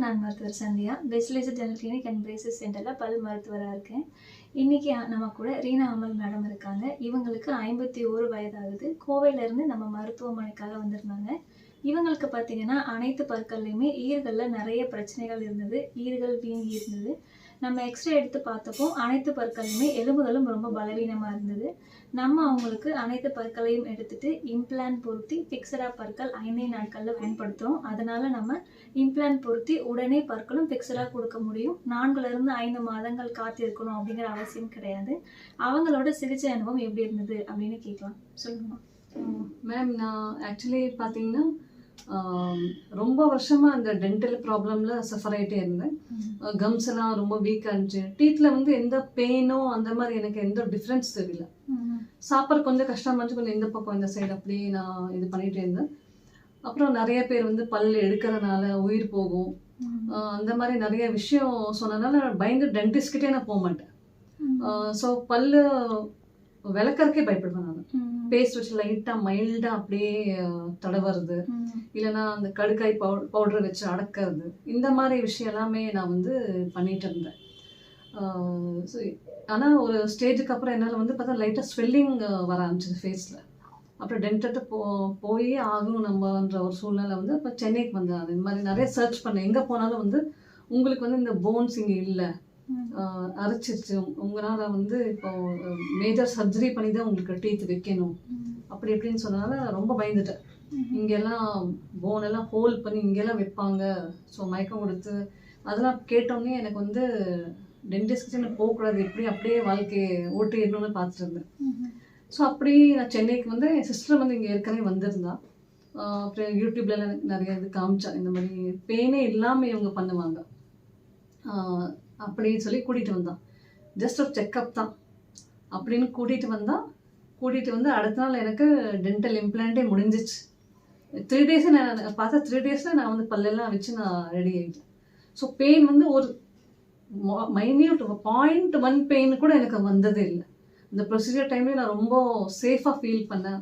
வணக்கம் நான் மருத்துவர் Sandhya best laser general clinic and braces சென்டரில் பல் மருத்துவராக இருக்கேன். இன்றைக்கி நம்ம கூட ரீனா அமல் மேடம் இருக்காங்க. இவங்களுக்கு ஐம்பத்தி ஓரு வயதாகுது. கோவையிலேருந்து நம்ம மருத்துவமனைக்காக வந்திருந்தாங்க. இவங்களுக்கு பார்த்தீங்கன்னா அனைத்து பற்கள்லையுமே ஈர்களில் நிறைய பிரச்சனைகள் இருந்தது. ஈர்கள் வீங்கி இருந்தது. நம்ம எக்ஸ்ரே எடுத்து பார்த்தப்போ அனைத்து பற்களையுமே எலும்புகளும் ரொம்ப பலவீனமாக இருந்தது. நம்ம அவங்களுக்கு அனைத்து பற்களையும் எடுத்துட்டு இம்ப்ளான்ட் பொருத்தி ஃபிக்ஸடாக பற்கள் ஐந்தே நாட்களில் பயன்படுத்துகிறோம் அதனால நம்ம இம்ப்ளான்ட் பொருத்தி உடனே பற்களும் ஃபிக்ஸடாக கொடுக்க முடியும். நான்குலேருந்து ஐந்து மாதங்கள் காத்திருக்கணும் அப்படிங்கிற அவசியம் கிடையாது. அவங்களோட சிகிச்சை அனுபவம் எப்படி இருந்தது அப்படின்னு கேட்கலாம். சொல்லுங்க. மேம் நான் ஆக்சுவலி பார்த்தீங்கன்னா ரொம்ப வருஷமாக அந்த டென்டல் ப்ராப்ளமில் சஃபர் ஆகிட்டே இருந்தேன். கம்ஸ் எல்லாம் ரொம்ப வீக்காக இருந்துச்சு டீத்தில் வந்து எந்த பெயினோ அந்த மாதிரி எனக்கு எந்த டிஃப்ரென்ஸ் தெரியல. சாப்பிட்ற கொஞ்சம் கஷ்டமா இருந்துச்சு. கொஞ்சம் இந்த பக்கம் இந்த சைடு அப்படியே நான் இது பண்ணிகிட்டே இருந்தேன். அப்புறம் நிறைய பேர் வந்து பல் எடுக்கிறதுனால உயிர் போகும். அந்த மாதிரி நிறைய விஷயம் சொன்னதுனால நான் பயந்து டென்டிஸ்ட்கிட்டே நான் போக மாட்டேன். ஸோ பல்லு விளக்கறக்கே பயப்படுவேன் பேஸ்ட் வச்சு லைட்டாக மைல்டாக அப்படியே தடவறது. இல்லைன்னா அந்த கடுக்காய் பவு பவுடர் வச்சு அடக்கிறது. இந்த மாதிரி விஷயம் எல்லாமே நான் வந்து பண்ணிட்டு இருந்தேன். ஸோ ஆனால் ஒரு ஸ்டேஜுக்கு அப்புறம் என்னால் வந்து பார்த்தா லைட்டாக ஸ்வெல்லிங் வர ஆரம்பிச்சது ஃபேஸில் அப்புறம் டென்டர்ட்டு போ போயே ஆகணும் நம்மன்ற ஒரு சூழ்நிலை வந்து அப்போ சென்னைக்கு வந்தேன். அது இந்த மாதிரி நிறைய சர்ச் பண்ணேன். எங்கே போனாலும் வந்து உங்களுக்கு வந்து இந்த போன்ஸ் இங்கே இல்லை. அரைச்சிருச்சு உங்களால் வந்து இப்போ மேஜர் சர்ஜரி பண்ணி தான் உங்களுக்கு டீத் வைக்கணும். அப்படி இப்படின்னு சொன்னதால ரொம்ப பயந்துட்டேன். இங்கெல்லாம் போன் எல்லாம் ஹோல் பண்ணி இங்கெல்லாம் வைப்பாங்க. ஸோ மயக்கம் கொடுத்து அதெல்லாம் கேட்டோன்னே எனக்கு வந்து டென்டிஸ்ட் எனக்கு போகக்கூடாது. எப்படி அப்படியே வாழ்க்கையை ஓட்டிடணும்னு பார்த்துட்டு இருந்தேன். ஸோ அப்படி நான் சென்னைக்கு வந்து என் சிஸ்டர் வந்து இங்கே ஏற்கனவே வந்திருந்தா. அப்புறம் யூடியூப்ல எல்லாம் எனக்கு நிறைய இது காமிச்சா. இந்த மாதிரி பெயினே இல்லாமல் இவங்க பண்ணுவாங்க. அப்படின்னு சொல்லி கூட்டிகிட்டு வந்தான். ஜஸ்ட் ஒரு செக்கப் தான். அப்படின்னு கூட்டிகிட்டு வந்தான் கூட்டிகிட்டு வந்து அடுத்த நாள் எனக்கு டென்டல் இம்ப்ளான்ட்டே முடிஞ்சிச்சு. த்ரீ டேஸை நான் பார்த்தா த்ரீ டேஸில் நான் வந்து பல்லெல்லாம் வச்சு நான் ரெடி ஆகிட்டேன் ஸோ பெயின் வந்து ஒரு மைன்யூட் பாயிண்ட் ஒன் பெயின் கூட எனக்கு வந்ததே இல்லை. இந்த ப்ரொசீஜர் டைம்லேயும் நான் ரொம்ப சேஃபாக ஃபீல் பண்ணேன்.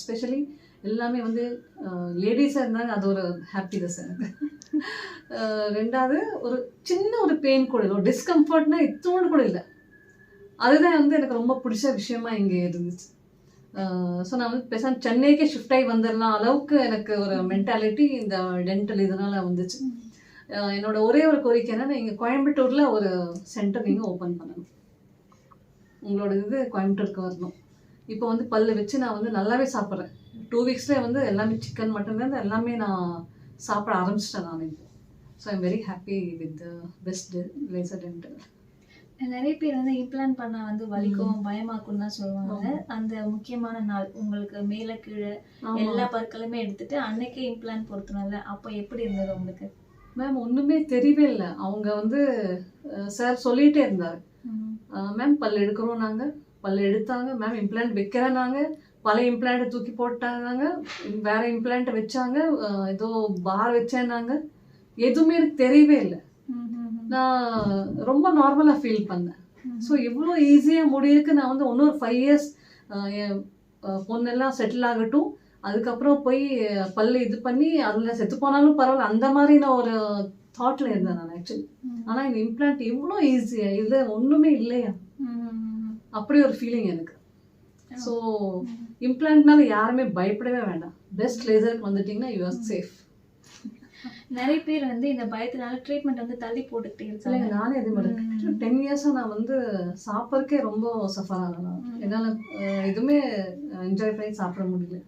ஸ்பெஷலி எல்லாமே வந்து லேடிஸாக இருந்தாங்க அது ஒரு ஹாப்பினஸ் எனக்கு. ரெண்டாவது ஒரு சின்ன ஒரு பெயின் கூட இல்லை. ஒரு டிஸ்கம்ஃபர்ட்னா இத்தோடு கூட இல்லை. அதுதான் வந்து எனக்கு ரொம்ப பிடிச்ச விஷயமா இங்கே இருந்துச்சு. ஸோ நான் வந்து பேசாம சென்னைக்கே ஷிஃப்ட் ஆகி வந்துடலாம் அளவுக்கு எனக்கு ஒரு மென்டாலிட்டி இந்த டென்டல் இதனால் வந்துச்சு. என்னோட ஒரே ஒரு கோரிக்கை என்னன்னா இங்கே கோயம்புத்தூரில் ஒரு சென்டர் நீங்கள் ஓப்பன் பண்ணணும். உங்களோட இது கோயம்புத்தூருக்கு வரணும். இப்போ வந்து பல்லு வச்சு நான் வந்து நல்லாவே சாப்பிட்றேன். டூ வீக்ஸ்லேயே வந்து எல்லாமே சிக்கன் மட்டன்லேருந்து எல்லாமே நான் சாப்பிட ஆரம்பிச்சிட்டேன் நான் இப்போ. So I'm very happy with best laser dental நிறைய பேர் வந்து இம்ப்ளான்ட் பண்ணா வந்து வலிக்கும் பயமாக்கும் தான் சொல்லுவாங்க. அந்த முக்கியமான நாள் உங்களுக்கு மேல கீழே எல்லா பற்களுமே எடுத்துட்டு அன்னைக்கே இம்ப்ளான்ட் பொருத்தணும்ல அப்போ எப்படி இருந்தது உங்களுக்கு? மேம் ஒன்றுமே தெரியவே இல்லை. அவங்க வந்து சார் சொல்லிகிட்டே இருந்தார். மேம் பல் எடுக்கிறோம் நாங்கள் பல் எடுத்தாங்க மேம் இம்ப்ளான்ட் வைக்கிறேன் நாங்கள் பழைய இம்ப்ளான்ட்டை தூக்கி போட்டாங்க வேற இம்ப்ளான்ட்டை வச்சாங்க ஏதோ பார் வச்சேன்னாங்க. எதுவுமே எனக்கு தெரியவே இல்லை. நான் ரொம்ப நார்மலாக ஃபீல் பண்ணேன். ஸோ இவ்வளோ ஈஸியாக முடியிருக்கு நான் வந்து இன்னொரு ஃபைவ் இயர்ஸ் என் பொண்ணெல்லாம் செட்டில் ஆகட்டும். அதுக்கப்புறம் போய் பல்லு இது பண்ணி அதில் செத்து போனாலும் பரவாயில்ல. அந்த மாதிரி நான் ஒரு தாட்டில் இருந்தேன் நான் ஆக்சுவலி ஆனால் இந்த இம்ப்ளான்ட் இவ்வளோ ஈஸியாக இதில் ஒன்றுமே இல்லையா? அப்படி ஒரு ஃபீலிங் எனக்கு. ஸோ இம்ப்ளான்ட்னால யாருமே பயப்படவே வேண்டாம். பெஸ்ட் லேசருக்கு வந்துட்டிங்கன்னா யூ ஆர் சேஃப் நிறைய பேர் வந்து இந்த பயத்தினால ட்ரீட்மெண்ட் வந்து தள்ளி போட்டுக்கிட்டே இருக்காங்க. நானே அதே மாதிரி. டென் இயர்ஸாக நான் வந்து சாப்பிட்றதுக்கே ரொம்ப சஃபர் ஆனேன் நான் ம். என்னால் எதுவுமே என்ஜாய் பண்ணி சாப்பிட முடியல.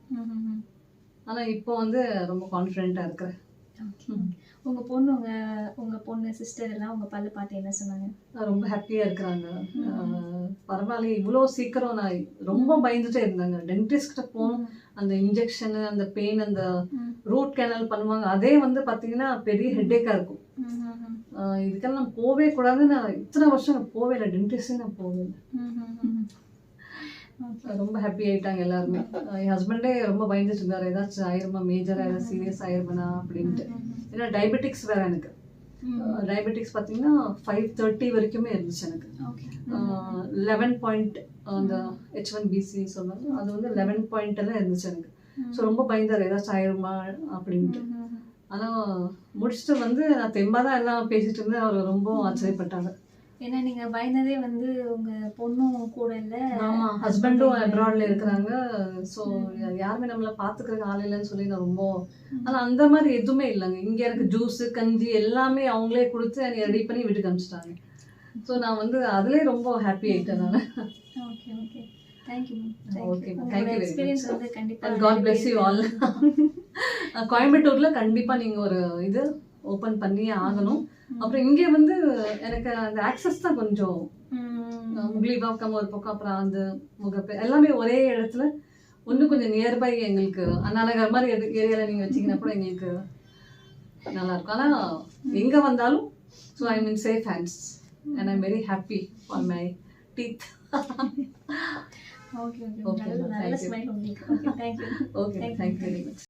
ஆனால் இப்போ வந்து ரொம்ப கான்ஃபிடென்ட்டாக இருக்கிறேன். உங்க பொண்ணு உங்க உங்க பொண்ணு சிஸ்டர் எல்லாம் உங்க பல்லு பார்த்து என்ன சொன்னாங்க? ரொம்ப ஹாப்பியாக இருக்கிறாங்க. பரவாயில்ல இவ்வளோ சீக்கிரம் நான் ரொம்ப பயந்துட்டே இருந்தாங்க. டென்டிஸ்ட்கிட்ட போகணும் அந்த இன்ஜெக்ஷனு அந்த பெயின் அந்த. ரூட் கேனல் பண்ணுவாங்க. அதே வந்து பார்த்தீங்கன்னா பெரிய ஹெட்டேக்காக இருக்கும். இதுக்கெல்லாம் நான் போவே கூடாதுன்னு நான் இத்தனை வருஷம் நான் போவே இல்லை டென்டிஸ்டே நான் போவே இல்லை ம், ம், ம். Okay. ரொம்ப ஹாப்பி ஆயிட்டாங்க எல்லாருமே. என் ஹஸ்பண்டே ரொம்ப பயந்துட்டு இருந்தாரு. ஏதாச்சும் ஆயிருமா மேஜரா ஏதாவது சீரியஸ் ஆயிருமனா அப்படின்ட்டு. ஏன்னா டயபெட்டிக்ஸ் வேற எனக்கு. டயபெட்டிக்ஸ் பார்த்தீங்கன்னா ஃபைவ் தேர்ட்டி வரைக்குமே இருந்துச்சு எனக்கு. லெவன் பாயிண்ட் அந்த ஹெச் ஒன் பிசி சொன்னாங்க. அது வந்து லெவன் பாயிண்ட் எல்லாம் இருந்துச்சு எனக்கு. ஸோ ரொம்ப பயந்தாரு. ஏதாச்சும் ஆயிருமா அப்படின்ட்டு. ஆனால் முடிச்சுட்டு வந்து நான் தெம்பா தான் எல்லாம் பேசிட்டு இருந்தேன். அவர் ரொம்ப ஆச்சரியப்பட்டாங்க ஏன்னா நீங்க பயந்ததே வந்து உங்க பொண்ணும் கூட இல்ல. ஆமா ஹஸ்பண்டும் அப்ராட்ல இருக்கிறாங்க. ஸோ யாருமே நம்மள பாத்துக்கிறதுக்கு ஆள் இல்லைன்னு சொல்லி நான் ரொம்ப ஆனா அந்த மாதிரி எதுவுமே இல்லைங்க. இங்க எனக்கு ஜூஸ் கஞ்சி எல்லாமே அவங்களே கொடுத்து என்னை ரெடி பண்ணி வீட்டுக்கு அனுப்பிச்சிட்டாங்க. ஸோ நான் வந்து அதுலயே ரொம்ப ஹாப்பி ஆயிட்டேன் நான். ஓகே ஓகே கோயம்புத்தூர்ல கண்டிப்பா நீங்க ஒரு இது ஓபன் பண்ணியே ஆகணும். அப்புறம் இங்கே வந்து எனக்கு அந்த ஆக்சஸ் தான் கொஞ்சம் ம். முகிலிவாக்கம் ஒரு பக்கம் அப்புறம் அந்த முகப்பே எல்லாமே ஒரே இடத்துல இன்னும் கொஞ்சம் நியர்பை எங்களுக்கு அண்ணாநகர் மாதிரி ஏரியாவில் நீங்கள் வச்சீங்கன்னா கூட எங்களுக்கு நல்லா இருக்கும் ஆனால் எங்கே வந்தாலும் so I mean safe hands and I'm very happy for my teeth okay okay thank you okay. Thank you very much